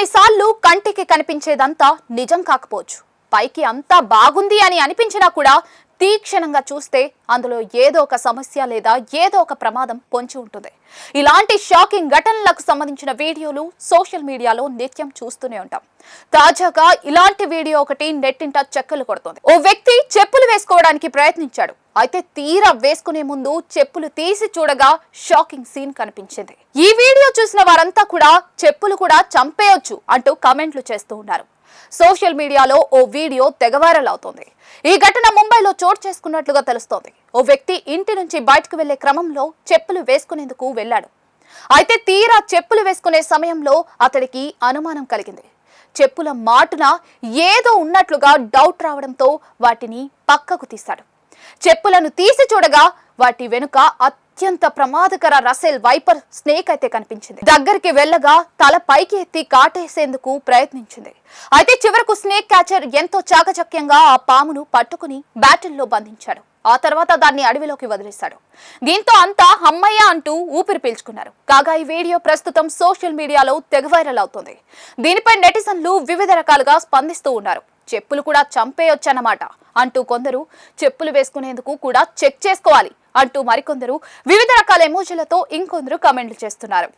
కొన్నిసార్లు కంటికి కనిపించేదంతా నిజం కాకపోవచ్చు. పైకి అంతా బాగుంది అని అనిపించినా కూడా తీక్షణంగా చూస్తే అందులో ఏదో ఒక సమస్య లేదా ఏదో ఒక ప్రమాదం పొంచి ఉంటుంది. ఇలాంటి షాకింగ్ ఘటనలకు సంబంధించిన వీడియోలు సోషల్ మీడియాలో నిత్యం చూస్తూనే ఉంటాం. తాజాగా ఇలాంటి వీడియో ఒకటి నెట్టింట చెక్కలు కొడుతుంది. ఓ వ్యక్తి చెప్పులు వేసుకోవడానికి ప్రయత్నించాడు. అయితే తీరా వేసుకునే ముందు చెప్పులు తీసి చూడగా షాకింగ్ సీన్ కనిపించింది. ఈ వీడియో చూసిన వారంతా కూడా చెప్పులు కూడా చంపేయొచ్చు అంటూ కామెంట్లు చేస్తూ ఉన్నారు. సోషల్ మీడియాలో ఓ వీడియో తెగ ఈ ఘటన ముంబైలో చోటు చేసుకున్నట్లుగా తెలుస్తోంది. ఓ వ్యక్తి ఇంటి నుంచి బయటకు వెళ్ళే క్రమంలో చెప్పులు వేసుకునేందుకు వెళ్ళాడు. అయితే తీరా చెప్పులు వేసుకునే సమయంలో అతడికి అనుమానం కలిగింది. చెప్పుల మాటున ఏదో ఉన్నట్లుగా డౌట్ రావడంతో వాటిని పక్కకు తీశాడు. చెప్పులను తీసి చూడగా వాటి వెనుక అత్యంత ప్రమాదకర రసెల్ వైపర్ స్నేక్ అయితే కనిపించింది. దగ్గరికి వెళ్ళగా తల పైకి ఎత్తి కాటేసేందుకు ప్రయత్నించింది. అయితే చివరకు స్నేక్ క్యాచర్ ఎంతో చాకచక్యంగా ఆ పామును పట్టుకుని బ్యాటిల్లో బంధించాడు. ఆ తర్వాత దాన్ని అడవిలోకి వదిలేశాడు. దీంతో అంతా హమ్మయ్య అంటూ ఊపిరి పీల్చుకున్నారు. కాగా ఈ వీడియో ప్రస్తుతం సోషల్ మీడియాలో తెగ వైరల్ అవుతుంది. దీనిపై నెటిజన్లు వివిధ రకాలుగా స్పందిస్తూ ఉన్నారు. చెప్పులు కూడా చంపేయొచ్చన్నమాట అంటూ కొందరు చెప్పులు వేసుకునేందుకు కూడా చెక్ చేసుకోవాలి. అంటూ మరికొందరు వివిధ రకాల ఎమోజీలతో ఇంకొందరు కమెంట్లు చేస్తున్నారు.